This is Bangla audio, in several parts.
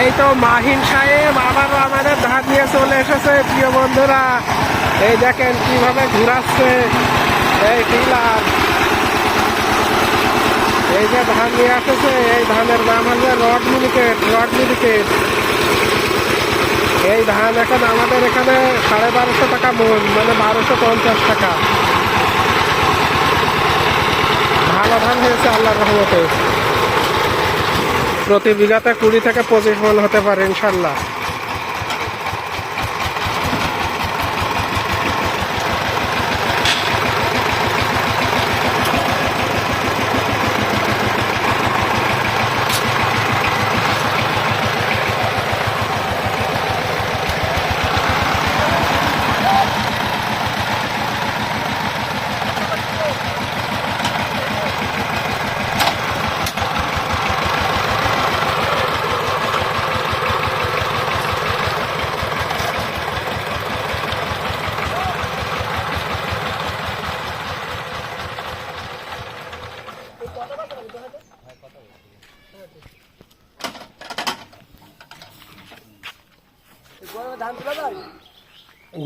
এই তো মাহিন সাহেব, আবারও আমাদের ধার নিয়ে চলে এসেছে, প্রিয় বন্ধুরা। এই দেখেন কীভাবে ঘুরাচ্ছে এই টিলার এই যে ধান নিয়ে আসেছে, এই ধানের নাম হচ্ছে রড মিনিকেট রড মিনিকেট এই ধান এখন আমাদের এখানে সাড়ে বারোশো টাকা মন মানে বারোশো পঞ্চাশ টাকা। ভালো ধান হয়েছে, আল্লাহর রহমতে। প্রতি বিঘাতে কুড়ি থেকে পঁচিশ মন হতে পারে ইনশাল্লাহ।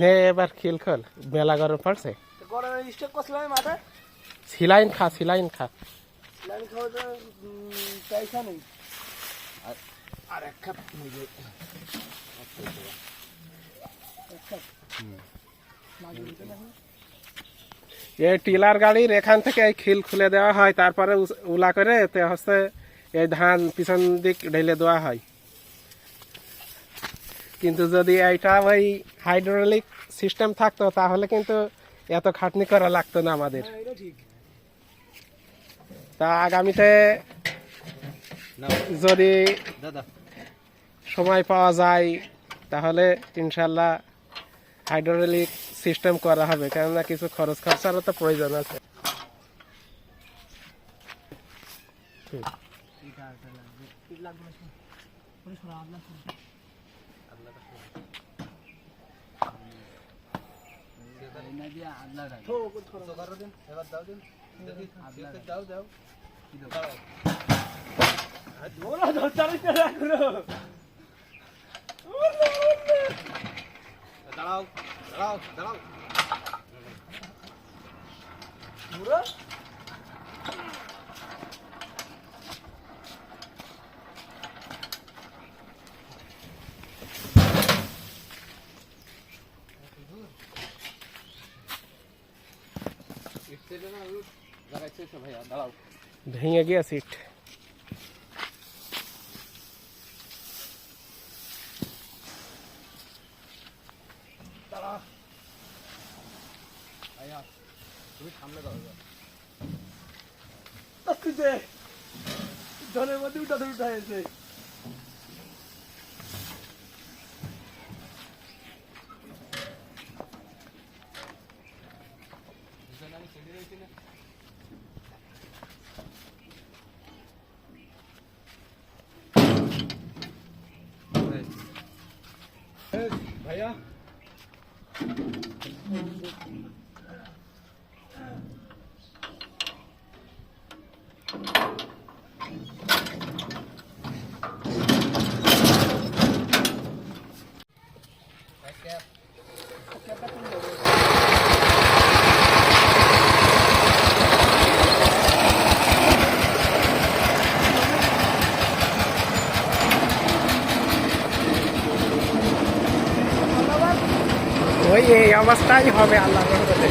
নে, এবার খিল খোল। মেলা গরম পড়ছে। সিলাইন খা সিলাইন খা। এই টিলার গাড়ির এখান থেকে এই খিল খুলে দেওয়া হয়, তারপরে উলা করে হচ্ছে এই ধান পিছন দিক ঢেলে দেওয়া হয়। কিন্তু যদি এইটা ওই হাইড্রোলিক সিস্টেম থাকতো তাহলে কিন্তু এত খাটনি করা লাগতো না আমাদের। তা আগামীতে যদি সময় পাওয়া যায় তাহলে ইনশাল্লাহ হাইড্রোলিক সিস্টেম করা হবে কেননা কিছু খরচ খরচারও তো প্রয়োজন আছে। يا عبد ভেঙে গিয়ে সিট ভাইয়া তুমি সামনে দাও এবার। জলের মধ্যে উঠা উঠা হয়েছে भैया ওই এই অবস্থাই হবে আল্লাহ রহমতে।